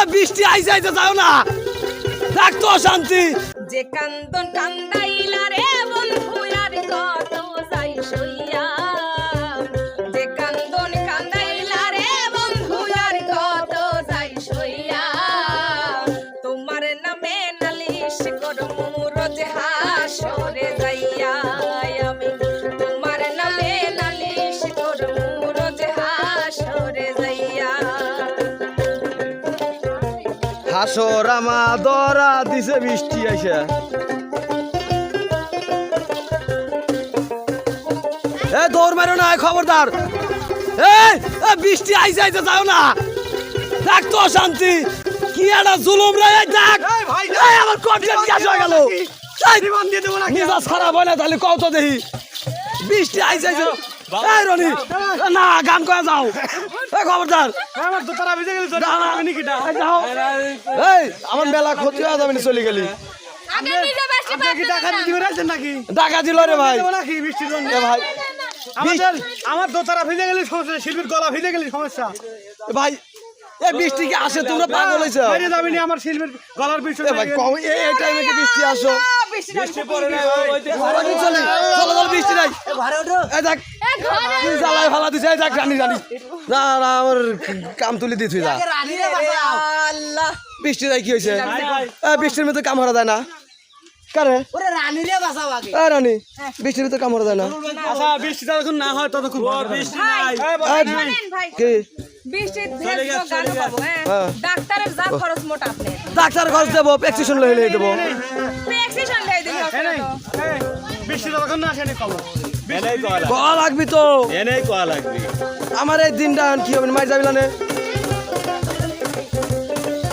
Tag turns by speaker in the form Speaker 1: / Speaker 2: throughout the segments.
Speaker 1: এ, বৃষ্টি আইসে আইসে যাও না। থাকতো শান্তি
Speaker 2: যে কান্দন কান্দাইলা রে বন্ধু আর কত যাই সইয়া। হাসর আমা
Speaker 1: দরা দিছে বৃষ্টি আইসে। এ দৌড় মারো না খবরদার। এই বৃষ্টি আইসে আইসে যাও না। দেখ তো শান্তি কি একটা জুলুম রে এই দেখ। এই আমার কন্টেন্ট গ্যাস হয়ে গেল। মেজাজ খারাপ হয় না তাহলে কত দেখি। বৃষ্টি আইসে আইসে এই রনি না গান করে যাও। এ খবরদার।
Speaker 3: আমার দোতারা ভিজে গেল
Speaker 1: না, না, এই যাও। এই আমার মেলা ক্ষতি হয়ে যাবে না চলে গেলি।
Speaker 2: আগে নিজে বেশি
Speaker 3: আপনি কি টাকা দিতে পেরেছেন নাকি?
Speaker 1: টাকা দিল রে ভাই। ভাই।
Speaker 3: আমাদের আমার দোতারা ভিজে গেলে সমস্যা শিল্পীর গলা ভিজে গেলে সমস্যা।
Speaker 1: ভাই এ বৃষ্টি কি আসে? তোমরা পাগল হইছো।
Speaker 3: বাইরে যাবি না আমার শিল্পীর গলার বিষয়
Speaker 1: এ ভাই কম এই এই টাইমে কি বৃষ্টি আসো?
Speaker 2: বৃষ্টি পড়ে
Speaker 1: ঘরে কি চলে চলো চলো বৃষ্টি নাই। এই দেখ। তুই জ্বালায় ফালা দিছে রানি রানি না আমার কাম তুলি দি তুই যা বৃষ্টি কি হয়েছে এ বৃষ্টির মধ্যে কাম হরা যায় না কারে
Speaker 4: ওরে রানীরে বাঁচাও আগে
Speaker 1: এ বৃষ্টির না
Speaker 3: আচ্ছা বৃষ্টি হয় ততক্ষণ বৃষ্টি
Speaker 1: কি
Speaker 2: হ্যাঁ
Speaker 1: হ্যাঁ।
Speaker 2: ডাক্তারের যা খরচ মোটা
Speaker 1: ডাক্তার খরচ দেবো প্রেসক্রিপশন দেবো
Speaker 2: প্রেসক্রিপশন
Speaker 3: বৃষ্টি না আসেনি
Speaker 5: কয়া লাগবে।
Speaker 1: লাগবি তো।
Speaker 5: এনেই কয়া লাগবে।
Speaker 1: আমার এই দিনটা কি হবে মার যাবি না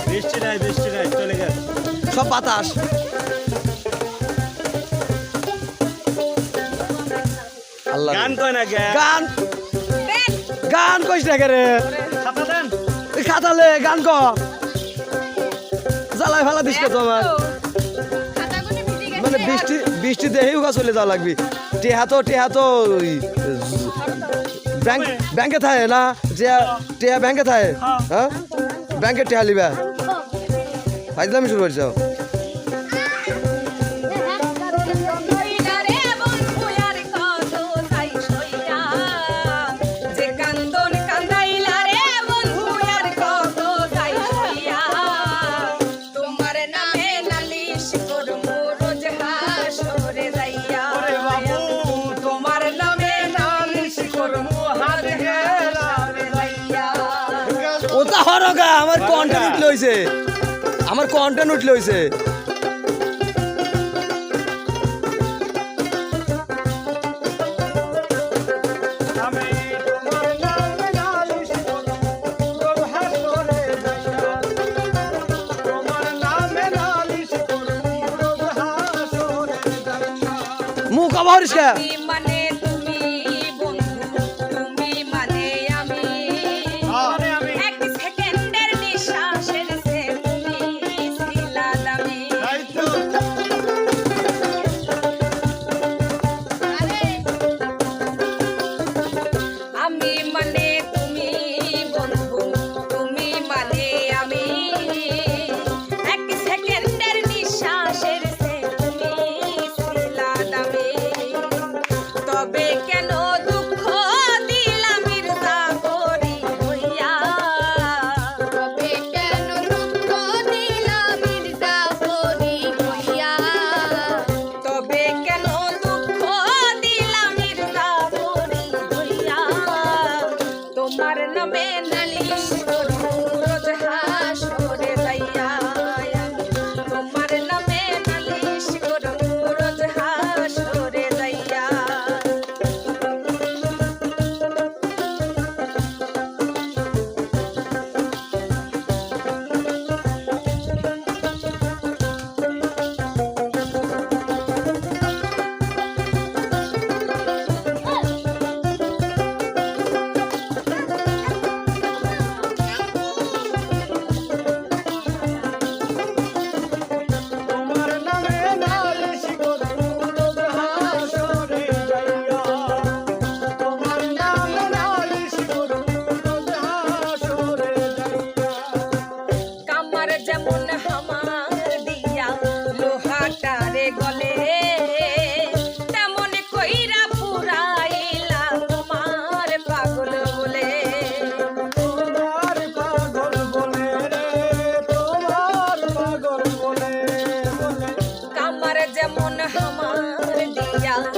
Speaker 5: বৃষ্টি নাই বৃষ্টি নাই চলে গেছে
Speaker 1: সব বাতাস। আল্লাহ
Speaker 5: গান কয় না
Speaker 1: গান। গান কইস না কে রে? খাতালে গান ক। জ্বালাই ফেলা দিস তো আমার। মানে বৃষ্টি বৃষ্টি দেহেও উগা চলে যাওয়া লাগবি। টেহা তো টেহা তো ব্যাংকে থাকে না? টেহা টেহা ব্যাংকে থাকে হ্যাঁ? ব্যাংকে টেহা লিবা? ফাইজলামি শুরু করছ।
Speaker 2: নালিশ
Speaker 3: করব, রোজ হাসরে যাইয়া।
Speaker 1: মুখ আবার
Speaker 2: মন আমার দিয়া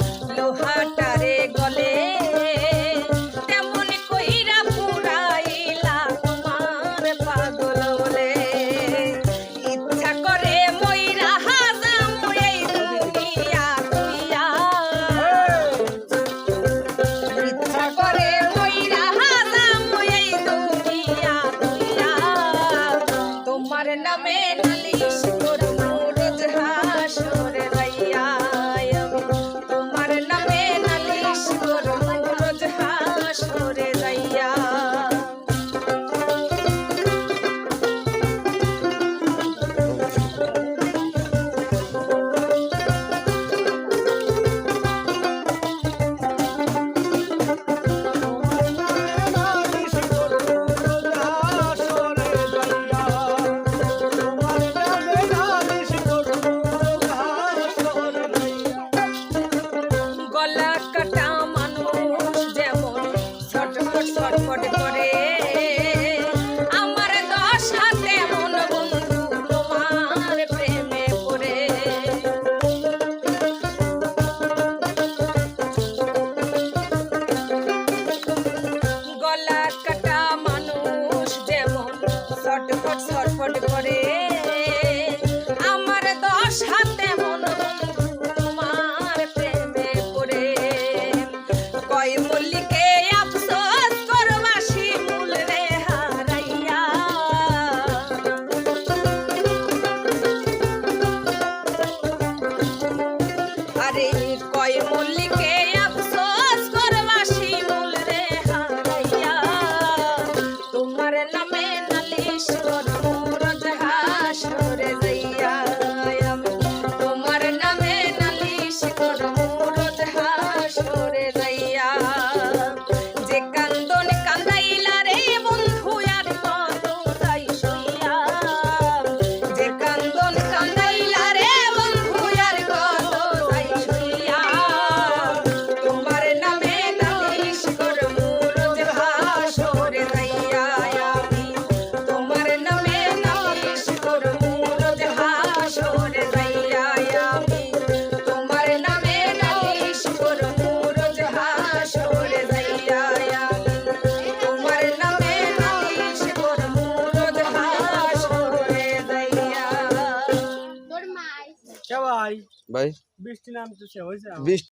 Speaker 2: কয় মল্লিকে
Speaker 3: ভাই? বৃষ্টি নামতেছে হয়েছে